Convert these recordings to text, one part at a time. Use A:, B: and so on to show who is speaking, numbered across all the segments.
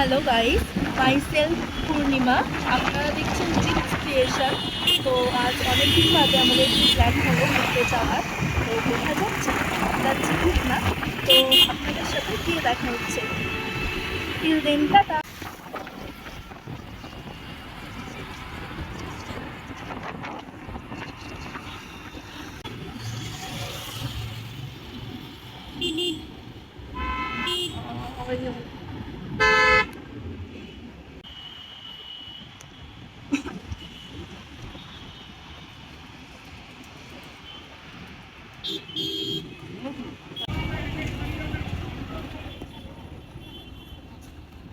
A: Hello guys myself পূর্ণিমা আপনারা দেখছেন jeans creation তো আজ অনেক দিন বাদে আমাদের একটু প্ল্যান হলো ঘুরতে যাওয়ার, তো দেখা যাচ্ছে যাচ্ছি ঠিক না তো আপনাদের সাথে গিয়ে দেখা হচ্ছে। টিল টাটা।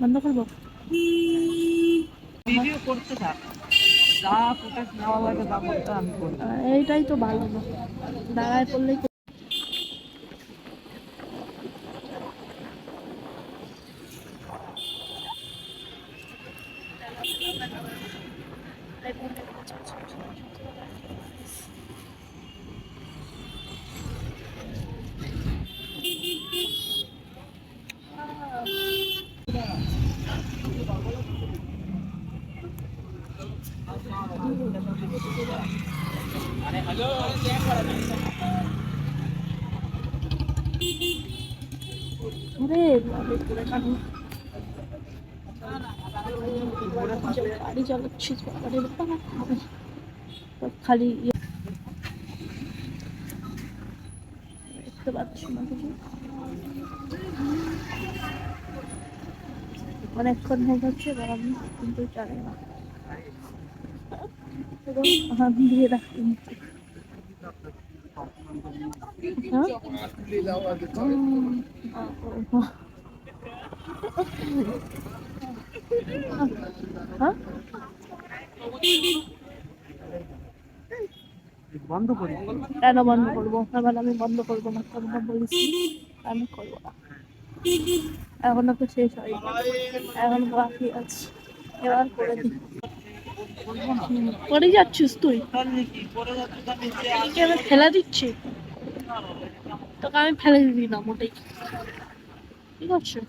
A: বন্ধ করব?
B: ভিডিও করতে থাক। যা ফুটেজ নেওয়া লাগে তা করতে আমি করব।
A: এইটাই তো ভালো। দাঁড়ায় পড়লেই কান। গাড়ি চালাচ্ছিস বাবারে খালি ইয়ে- দেখতে পাচ্ছি না অনেকক্ষণ হয়ে যাচ্ছে গরম কিন্তু জানি না। হাত দিয়ে রাখতে হ্যাঁ?
B: বন্ধ করি।
A: কেন বন্ধ করব? আমি বন্ধ করব না আমি করব না। এখনও তো শেষ হয়নি। এখন বাকি আছে। এবার করে দিই। করে যাচ্ছিস তুই?
B: পরে
A: আমি ফেলে দিচ্ছি। তোকে আমি ফেলে দিবি না, মোটেই। ঠিক আছে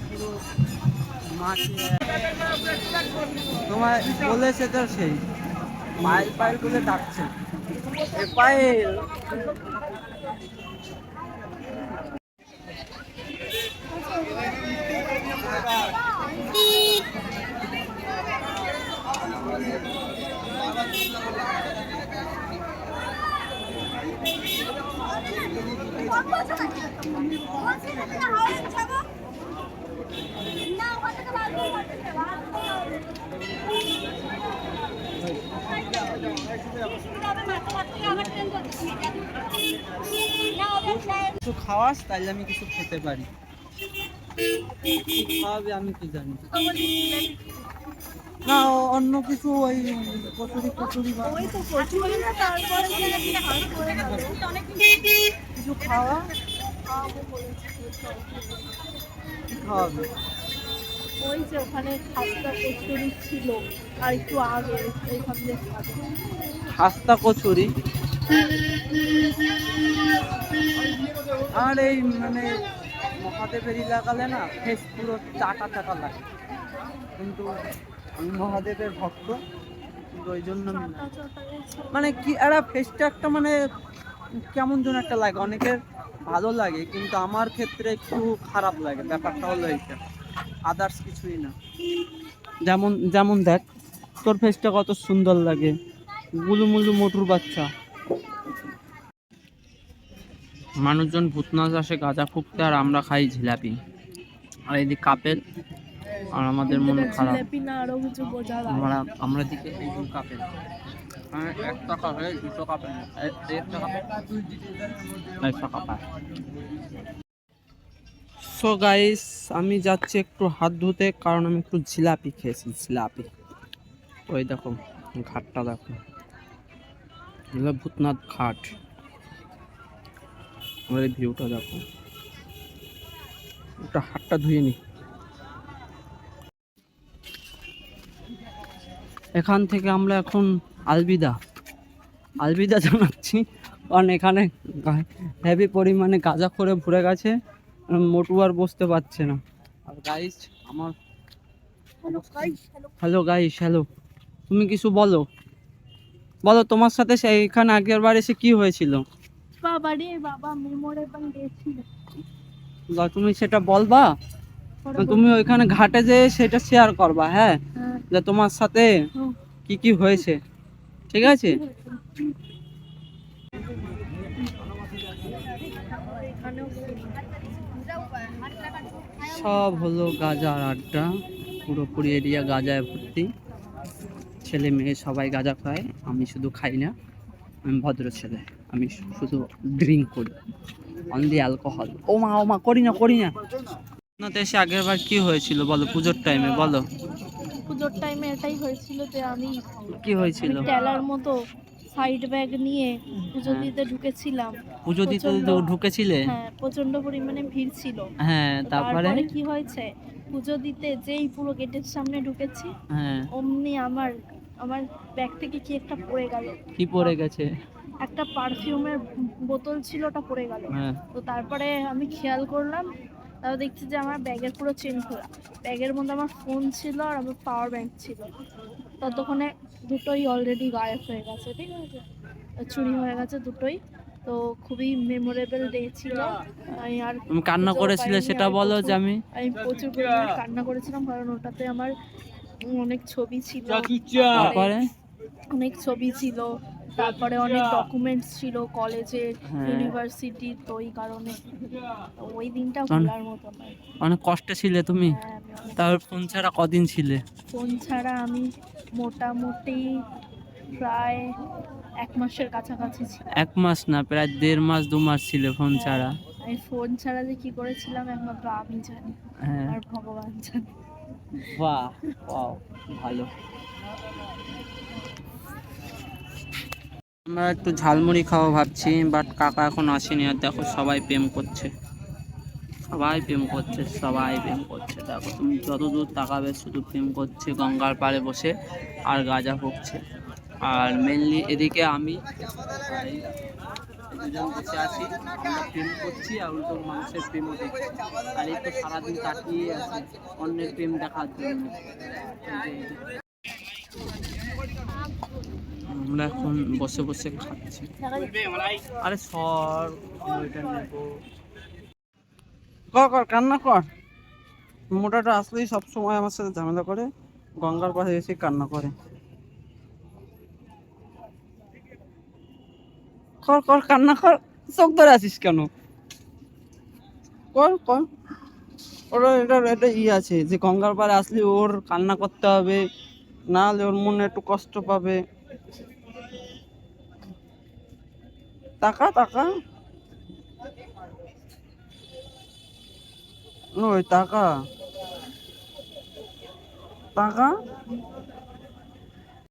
B: পুরো তোমায় বলেছে তো সেই। পায়েল পায়েল বলে ডাকছে। এ পায়েল কিছু খাওয়াস তাইলে আমি কিছু খেতে পারি। খাওয়াবে আমি কি জানি। না অন্য কিছু ওই কচুরি কচুরি বা কিছু খাওয়া।
A: খাওয়াবো? ওই যে ওখানে খাস্তা কচুরি ছিল আর একটু আগে এইখান খাবে।
B: খাস্তা কচুরি? আর এই মানে মহাদেবের এলাকালে না ফেস পুরো চাটা চাটা লাগে। কিন্তু আমি মহাদেবের ভক্ত কিন্তু ওই জন্য। মানে। কি একটা ফেসটা একটা মানে কেমন যেন একটা লাগে অনেকের ভালো লাগে কিন্তু আমার ক্ষেত্রে একটু খারাপ লাগে ব্যাপারটা হলো এইটা। আদার্স কিছুই না। যেমন যেমন দেখ তোর ফেসটা কত সুন্দর লাগে। গুলু মুলু মোটুর বাচ্চা। মানুষজন ভূতনাথ আসে গাঁজা ফুকতে আর আমরা খাই জিলাপি। আর এদিকে কাপেল আর আমাদের মন খারাপ। আমরা আমরা দিকে কাপেল কাপে কাপা সো গাইস আমি যাচ্ছি একটু হাত ধুতে কারণ আমি একটু জিলাপি খেয়েছি জিলাপি। ওই দেখো ঘাটটা দেখো। এগুলো ভূতনাথ ঘাট। আমার এই ভিউটা দেখো। ওটা হাতটা ধুয়ে নি। এখান থেকে আমরা এখন আলবিদা। আলবিদা জানাচ্ছি। কারণ এখানে হেভি পরিমাণে গাঁজা করে ভরে গেছে। উম, মোটু আর বসতে পারছে না। আর গাইস আমার হ্যালো গাইস হ্যালো তুমি কিছু বলো। বলো তোমার সাথে সেইখানে আগের বার এসে কি হয়েছিল?
A: বাবা রে বাবা
B: তুমি সেটা বলবা? তুমি ওইখানে ঘাটে যে সেটা শেয়ার করবা হ্যাঁ?
A: হ্যাঁ,
B: যে তোমার সাথে কি কি হয়েছে ঠিক আছে? সব হলো গাজার আড্ডা পুরোপুরি এরিয়া গাজায় ভর্তি। ছেলে মেয়ে সবাই গাজা খায় আমি শুধু খাই না আমি ভদ্র ছেলে আমি শুধু ড্রিঙ্ক করি অন দি অ্যালকোহল ও মা ও মা করি না করি না। আপনাদের এসে আগের বার কি হয়েছিল বলো পুজোর টাইমে বলো।
A: পুজোর টাইমে এটাই হয়েছিল যে আমি
B: কি হয়েছিল?
A: টেলার মতো সাইড ব্যাগ নিয়ে পুজো
B: হ্যাঁ।
A: দিতে ঢুকেছিলাম।
B: পুজো দিতে ঢুকেছিলে?
A: হ্যাঁ প্রচণ্ড পরিমাণে ভিড় ছিল।
B: হ্যাঁ তারপরে?
A: তারপরে কি হয়েছে? পুজো দিতে যেই পুরো গেটের সামনে ঢুকেছি
B: হ্যাঁ।
A: অমনি আমার আমার ব্যাগ থেকে কি একটা পড়ে গেল?
B: কি পড়ে গেছে?
A: একটা পারফিউমের বোতল ছিল ওটা পড়ে গেল।
B: হ্যাঁ।
A: তো তারপরে আমি খেয়াল করলাম তারপর দেখছি যে আমার ব্যাগের পুরো চেন খোলা। ব্যাগের মধ্যে আমার ফোন ছিল আর আমার পাওয়ার ব্যাংক ছিল। ততক্ষণে দুটোই অলরেডি গায়েব হয়ে গেছে ঠিক আছে? চুরি হয়ে গেছে দুটোই। তো খুবই মেমোরেবল ডে ছিল। আমি আর
B: কান্না
A: বুঝতেও
B: করেছিলে সেটা বলো যে আমি
A: আমি প্রচুর পরিমাণে কান্না করেছিলাম কারণ ওটাতে আমার অনেক ছবি ছিল।
B: তারপরে
A: অনেক ছবি ছিল। তারপরে অনেক ডকুমেন্টস ছিল কলেজের
B: হ্যাঁ।
A: ইউনিভার্সিটির তো ওই কারণে। ওই দিনটা ভোলার মতো নয়
B: অনেক কষ্টে ছিলে তুমি?
A: হ্যাঁ,
B: তারপর ফোন ছাড়া কদিন ছিলে?
A: ফোন ছাড়া আমি মোটামুটি প্রায় এক মাসের কাছাকাছি ছিল
B: এক মাস না প্রায় দেড় মাস দু মাস ছিল ফোন ছাড়া?
A: আমি ফোন ছাড়া যে কি করেছিলাম একমাত্র আমি জানি
B: হ্যাঁ।
A: আর ভগবান জানে।
B: বাহ ভালো। আমরা একটু ঝালমুড়ি খাওয়া ভাবছি বাট কাকা এখন আসেনি, আর দেখো সবাই প্রেম করছে। সবাই প্রেম করছে, সবাই প্রেম করছে। দেখো তুমি যত দূর তাকাবে, শুধু প্রেম করছে গঙ্গার পাড়ে বসে, আর গাঁজা ফুকছে। আর মেনলি এদিকে আমি। দুজন বসে আছি আমরা প্রেম করছি আর উল্টো মানুষের প্রেমও দেখছি। আর এই তো সারাদিন কাটিয়ে আছে অন্যের প্রেম দেখার জন্য। আমরা এখন বসে বসে খাচ্ছি। আরে সর ওইটা নেব। কর কর কান্না কর। মোটাটা আসলেই সব সময় আমার সাথে ঝামেলা করে গঙ্গার পাশে এসে কান্না করে। কর কর, কান্না কর। চোখ ধরে আছিস কেন? কর কর। ওর এটা একটা ই আছে যে গঙ্গার পাড়ে আসলে ওর কান্না করতে হবে না হলে ওর মনে একটু কষ্ট পাবে। টাকা টাকা ওই টাকা টাকা